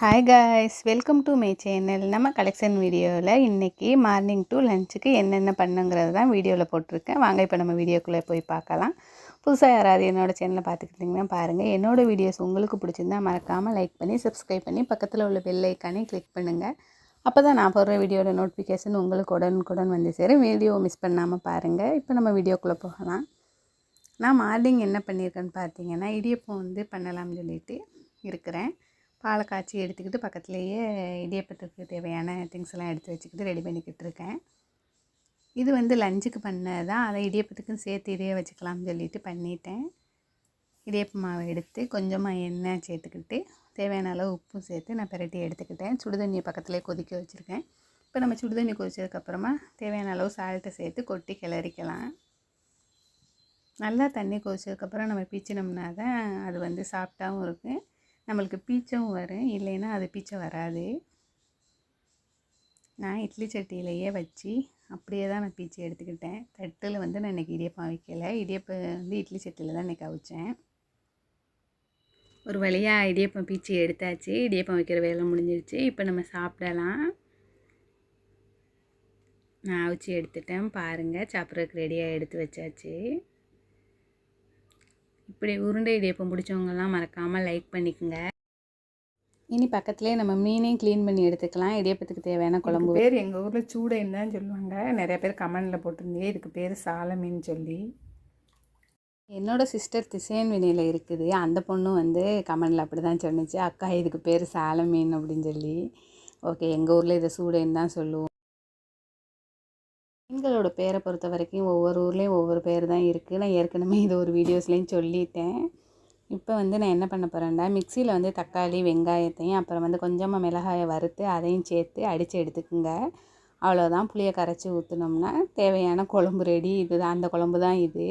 Hi guys welcome to my channel நம்ம collection வீடியோவில் இன்றைக்கி மார்னிங் டு லஞ்சுக்கு என்னென்ன பண்ணுங்கிறது தான் வீடியோவில் போட்டிருக்கேன். வாங்க இப்போ நம்ம வீடியோக்குள்ளே போய் பார்க்கலாம். புதுசாக யாராவது என்னோடய சேனலை பார்த்துக்கிட்டிங்கன்னா பாருங்கள் என்னோடய வீடியோஸ் உங்களுக்கு பிடிச்சிருந்தா மறக்காமல் லைக் பண்ணி சப்ஸ்கிரைப் பண்ணி பக்கத்தில் உள்ள பெல் ஐக்கானே கிளிக் பண்ணுங்கள் அப்போ தான் நான் போடுற வீடியோட நோட்டிஃபிகேஷன் உங்களுக்கு உடனுக்குடன் வந்து சேரும். வீடியோ மிஸ் பண்ணாமல் பாருங்கள் இப்போ நம்ம வீடியோக்குள்ளே போகலாம். நான் மார்னிங் என்ன பண்ணியிருக்கேன்னு பார்த்தீங்கன்னா இடியப்பம் வந்து பண்ணலாம்னு சொல்லிட்டு இருக்கிறேன். பாலை காய்ச்சி எடுத்துக்கிட்டு பக்கத்துலேயே இடியப்பத்துக்கு தேவையான திங்ஸ் எல்லாம் எடுத்து வச்சுக்கிட்டு ரெடி பண்ணிக்கிட்டு இருக்கேன். இது வந்து லஞ்சுக்கு பண்ணது தான். அதை இடியப்பத்துக்கும் சேர்த்து இதையே வச்சுக்கலாம்னு சொல்லிட்டு பண்ணிட்டேன். இடியப்ப மாவை எடுத்து கொஞ்சமாக எண்ணெய் சேர்த்துக்கிட்டு தேவையான அளவு உப்பும் சேர்த்து நான் பிரட்டி எடுத்துக்கிட்டேன். சுடுதண்ணியை பக்கத்துலேயே கொதிக்க வச்சுருக்கேன். இப்போ நம்ம சுடுதண்ணி கொதிச்சதுக்கப்புறமா தேவையான அளவு சால்ட்டை சேர்த்து கொட்டி கிளறிக்கலாம். நல்லா தண்ணி கொதிச்சதுக்கப்புறம் நம்ம பீச்சினோம்னா தான் அது வந்து சாஃப்டாகவும் இருக்கும் நம்மளுக்கு பீச்சும் வரும். இல்லைன்னா அது பீச்சை வராது. நான் இட்லி சட்டியிலையே வச்சு அப்படியே தான் நான் பீச்சை எடுத்துக்கிட்டேன். தட்டில் வந்து நான் இன்றைக்கி இடியப்பம் வைக்கலை. இடியப்பம் வந்து இட்லி சட்டியில் தான் இன்றைக்கி அவிச்சேன். ஒரு வழியாக இடியப்பம் பீச்சி எடுத்தாச்சு. இடியப்பம் வைக்கிற வேலை முடிஞ்சிருச்சு. இப்போ நம்ம சாப்பிடலாம். நான் அவிச்சு எடுத்துட்டேன். பாருங்கள் சாப்பிட்றதுக்கு ரெடியாக எடுத்து வச்சாச்சு. இப்படி உருண்டை இடியப்பம் பிடிச்சவங்கலாம் மறக்காமல் லைக் பண்ணிக்கோங்க. இனி பக்கத்துலேயே நம்ம மீனையும் க்ளீன் பண்ணி எடுத்துக்கலாம். இடியப்பத்துக்கு தேவையான குழம்பு. பேர் எங்கள் ஊரில் சூடைன்னு தான் சொல்லுவாங்க. நிறைய பேர் கமெண்டில் போட்டிருந்தீங்க. இதுக்கு பேர் சால மீன் சொல்லி. என்னோட சிஸ்டர் திசையன் வினையில் இருக்குது. அந்த பொண்ணு வந்து கமெண்டில் அப்படி தான் சொன்னிச்சு. அக்கா இதுக்கு பேர் சால மீன் அப்படின்னு சொல்லி. ஓகே எங்கள் ஊரில் இதை சூடைன்னு தான் சொல்லுவோம். பெண்களோட பேரை பொறுத்த வரைக்கும் ஒவ்வொரு ஊர்லேயும் ஒவ்வொரு பேர் தான் இருக்குது நான் ஏற்கனவே இது ஒரு வீடியோஸ்லேயும் சொல்லிட்டேன். இப்போ வந்து நான் என்ன பண்ண போகிறேன்டா மிக்சியில் வந்து தக்காளி வெங்காயத்தையும் அப்புறம் வந்து கொஞ்சமாக மிளகாயை வறுத்து அதையும் சேர்த்து அடித்து எடுத்துக்குங்க. அவ்வளோதான் புளியை கரைச்சி ஊற்றினோம்னா தேவையான குழம்பு ரெடி இது தான் அந்த குழம்பு தான் இது.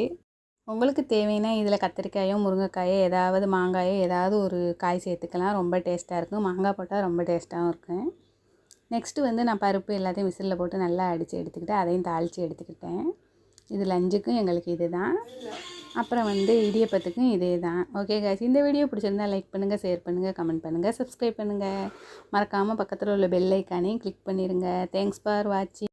உங்களுக்கு தேவைன்னா இதில் கத்திரிக்காயோ முருங்கைக்காயோ ஏதாவது மாங்காயோ ஏதாவது ஒரு காய் சேர்த்துக்கலாம். ரொம்ப டேஸ்ட்டாக இருக்கும். மாங்காய் போட்டால் ரொம்ப டேஸ்ட்டாகவும் இருக்கும். நெக்ஸ்ட்டு வந்து நான் பருப்பு எல்லாத்தையும் விசிலில் போட்டு நல்லா அடித்து எடுத்துக்கிட்டு அதையும் தாளித்து எடுத்துக்கிட்டேன். இது லஞ்சுக்கும் எங்களுக்கு இது தான் அப்புறம் வந்து இடியப்பத்துக்கும் இதே தான் ஓகே காய்ச்சி இந்த வீடியோ பிடிச்சிருந்தா லைக் பண்ணுங்கள் ஷேர் பண்ணுங்கள் கமெண்ட் பண்ணுங்கள் சப்ஸ்கிரைப் பண்ணுங்கள் மறக்காமல் பக்கத்தில் உள்ள பெல் ஐக்கானையும் கிளிக் பண்ணிடுங்க தேங்க்ஸ் ஃபார் வாட்சிங்